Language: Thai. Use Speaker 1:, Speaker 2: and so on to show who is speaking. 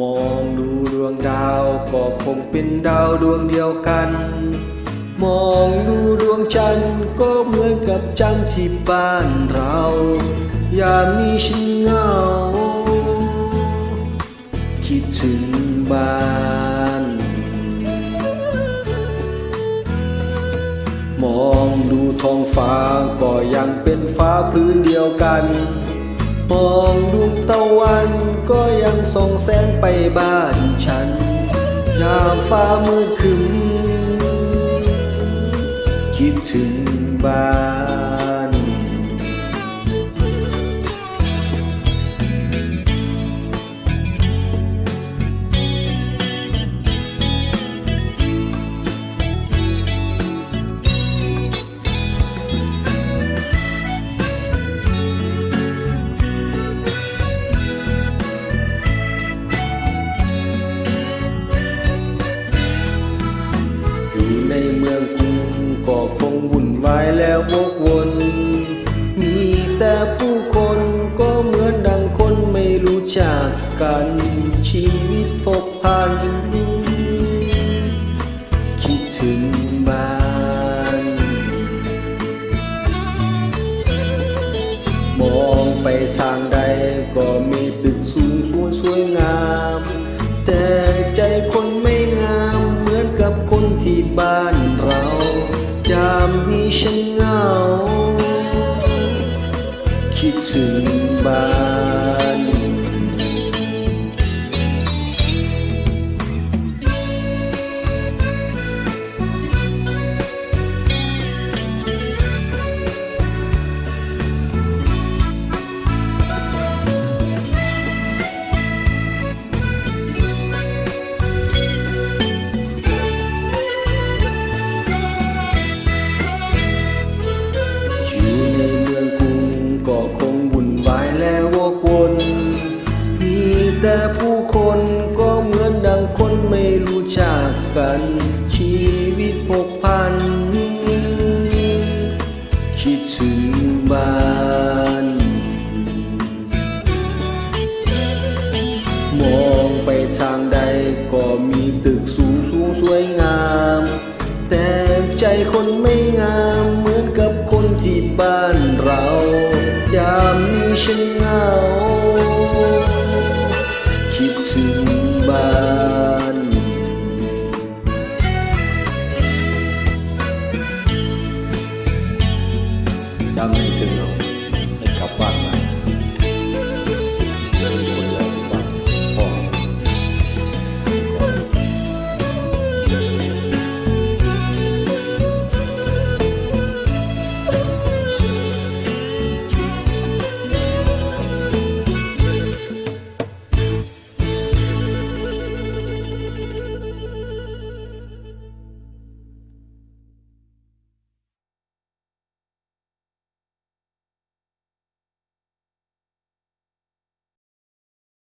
Speaker 1: มองเป็นดาวดวงเดียวกัน มองดูดวงจันทร์ก็เหมือนกับจันทร์ที่บ้านเรา ยามนี้ฉันเหงา คิดถึงบ้าน มองดูท้องฟ้าก็ยังเป็นฟ้าพื้นเดียวกัน มองดวงตะวันก็ยังส่องแสงไปบ้านฉันยามฟ้ามืดคึมคิดถึง จักกันชีวิตพบพัน คิดถึงบ้าน มองไปทางใดก็มีตึกสูงสวยสวยงาม แต่ใจคนไม่งามเหมือนกับคนที่บ้านเรา ยามนี้ฉัน ชีวิตพกพัน คิดถึงบ้าน มองไปทางใดก็มีตึกสูงสูงสวยงาม แต่ใจคนไม่งามเหมือนกับคนที่บ้านเรา ยามนี้ฉันเหงา คิดซึม จช้าไม่ถึงเรากให้กลับบ้านมา